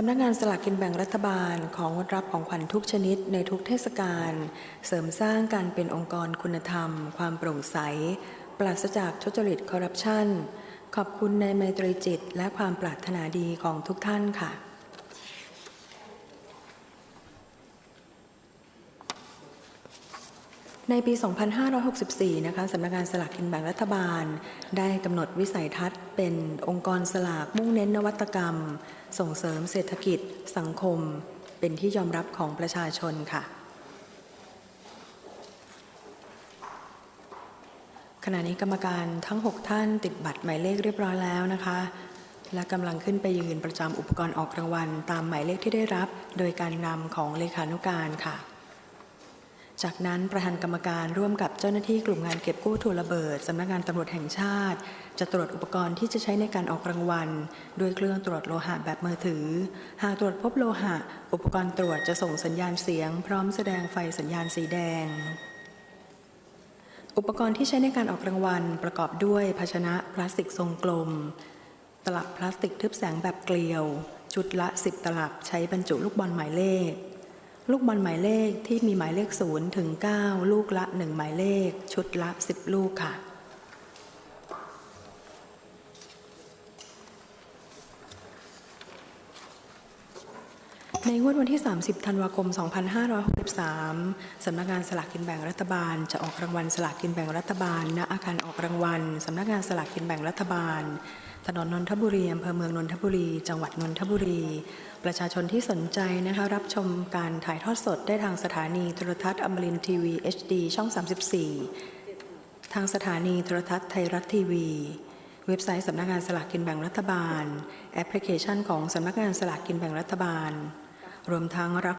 สำนักงานสลากกินแบ่งรัฐบาลของงดรับของขวัญทุกชนิดในทุกเทศกาลเสริมสร้างการเป็นองค์กรคุณธรรม ความโปร่งใส ปราศจากทุจริตคอร์รัปชันขอบคุณในไมตรีจิต และความปรารถนาดีของทุกท่านค่ะ ในปี 2564 นะคะสำนักงานสลากกินแบ่งรัฐบาล ได้กำหนดวิสัยทัศน์เป็นองค์กรสลากมุ่งเน้นนวัตกรรม ส่งเสริมเศรษฐกิจ สังคม เป็นที่ยอมรับของประชาชนค่ะ ขณะนี้กรรมการทั้ง 6 ท่านติดบัตรหมายเลขเรียบร้อยแล้วนะคะ และกำลังขึ้นไปยืนประจำอุปกรณ์ออกรางวัล ตามหมายเลขที่ได้รับ โดยการนำของเลขานุการค่ะ จากนั้นประธานกรรมการร่วมกับเจ้าหน้าที่กลุ่มงานเก็บกู้ถั่วระเบิดสำนักงานตำรวจแห่งชาติ จะตรวจอุปกรณ์ที่จะใช้ในการออกรางวัลด้วยเครื่องตรวจโลหะแบบมือถือ หากตรวจพบโลหะ อุปกรณ์ตรวจจะส่งสัญญาณเสียง พร้อมแสดงไฟสัญญาณสีแดง อุปกรณ์ที่ใช้ในการออกรางวัลประกอบด้วยภาชนะพลาสติกทรงกลม ตลับพลาสติกทึบแสงแบบเกลียว ชุดละ 10 ตลับใช้บรรจุลูกบอลหมายเลข ลูกบอลหมายเลขที่มีหมายเลข 0 ถึง 9 ลูกละ 1 หมายเลข ชุดละ 10 ลูกค่ะ ในงวดวันที่ 30 ธันวาคม 2563 สำนักงานสลากกินแบ่งรัฐบาล จะออกรางวัลสลากกินแบ่งรัฐบาล ณ อาคารออกรางวัล สำนักงานสลากกินแบ่งรัฐบาล ถนนนนทบุรี อำเภอเมืองนนทบุรี จังหวัดนนทบุรี ประชาชนที่สนใจนะคะรับชมการถ่ายทอดสดได้ทางสถานีโทรทัศน์อมรินทีวี HD ช่อง 34 ทางสถานีโทรทัศน์ไทยรัฐทีวีเว็บไซต์สำนักงานสลากกินแบ่งรัฐบาล แอปพลิเคชันของสำนักงานสลากกินแบ่งรัฐบาล รวมทั้งรับ